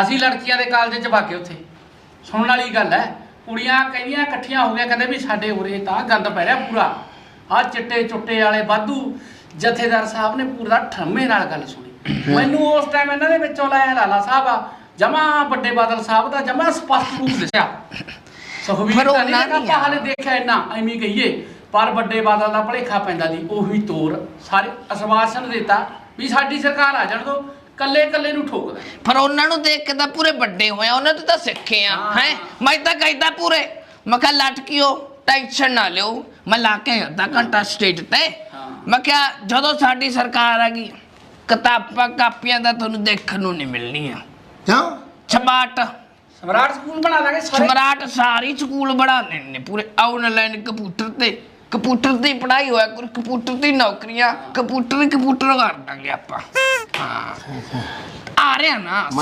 ਅਸੀਂ ਲੜਕੀਆਂ ਦੇ ਕਾਲਜ ਚ ਬਾਕੇ ਉੱਥੇ। ਸੁਣਨ ਵਾਲੀ ਗੱਲ ਹੈ ਕੁੜੀਆਂ ਕਹਿੰਦੀਆਂ ਇਕੱਠੀਆਂ ਹੋ ਗਿਆ ਕਹਿੰਦੇ ਵੀ ਸਾਡੇ ਉਰੇ ਤਾਂ ਗੰਦ ਪੈ ਰਿਹਾ ਪੂਰਾ। ਆ ਚਿੱਟੇ ਚੁੱਟੇ ਵਾਲੇ ਵਾਧੂ ਜਥੇਦਾਰ ਸਾਹਿਬ ਨੇ ਪੂਰਾ ਠਰਮੇ ਨਾਲ ਗੱਲ ਸੁਣੀ। ਮੈਨੂੰ ਉਸ ਟਾਈਮ ਇਹਨਾਂ ਦੇ ਵਿੱਚੋਂ ਲਾਇਆ ਲਾਲਾ ਸਾਹਿਬ ਆ ਜਮਾ ਵੱਡੇ ਬਾਦਲ ਸਾਹਿਬ ਦਾ ਜਮਾ ਸਪਸ਼ਟ ਰੂਪ ਦਿਸਿਆ ਸੁਖਵੀਰ ਤਾਂ ਨਹੀਂ ਆਪਾਂ ਹਾਲੇ ਦੇਖਿਆ ਇੰਨਾ ਐਵੇਂ ਕਹੀਏ ਪਰ ਵੱਡੇ ਬਾਦਲ ਦਾ ਭਲੇਖਾ ਪੈਂਦਾ ਦੀ ਉਹੀ ਤੋਰ ਸਾਰੇ ਅਸਵਾਸਨ ਦਿੱਤਾ ਵੀ ਸਾਡੀ ਸਰਕਾਰ ਆ ਜਾਣ ਦੋ ਕੱਲੇ ਕੱਲੇ ਨੂੰ ਠੋਕਦਾ। ਪਰ ਉਹਨਾਂ ਨੂੰ ਦੇਖ ਕੇ ਤਾਂ ਪੂਰੇ ਵੱਡੇ ਹੋਇਆ ਉਹਨਾਂ ਤੋਂ ਤਾਂ ਸਿੱਖੇ ਆ ਹਾਂ। ਹੈ? ਮੈਂ ਤਾਂ ਕਹਿੰਦਾ ਪੂਰੇ। ਮੈਂ ਕਿਹਾ ਲਟਕਿਓ ਟੈਨਸ਼ਨ ਨਾ ਲਿਓ। ਮੈਂ ਲਾ ਕੇ ਅੱਧਾ ਘੰਟਾ ਸਟੇਜ ਤੇ। ਹਾਂ। ਮੈਂ ਕਿਹਾ ਜਦੋਂ ਸਾਡੀ ਸਰਕਾਰ ਆ ਗਈ ਕਿਤਾਬਾਂ ਕਾਪੀਆਂ ਦਾ ਤੁਹਾਨੂੰ ਦੇਖਣ ਨੂੰ ਨਹੀਂ ਮਿਲਣੀਆਂ। ਕਿਉਂ? ਛਬਾਟ ਸਮਰਾਟ ਸਕੂਲ ਬਣਾ ਦਾਂਗੇ ਸਾਰੇ? ਸਮਰਾਟ ਸਾਰੀ ਸਕੂਲ ਬਣਾਉਣੇ ਨੇ ਪੂਰੇ। ਆਨਲਾਈਨ ਕੰਪਿਊਟਰ ਤੇ। ਕੰਪਿਊਟਰ ਦੀ ਪੜ੍ਹਾਈ ਹੋਇਆ ਕਰ ਕੰਪਿਊਟਰ ਦੀ ਨੌਕਰੀਆਂ ਕੰਪਿਊਟਰ ਹੀ ਕੰਪਿਊਟਰ ਕਰ ਦਾਂਗੇ ਆਪਾਂ। ਹਾਂ ਆ ਰਿਹਾ ਨਾ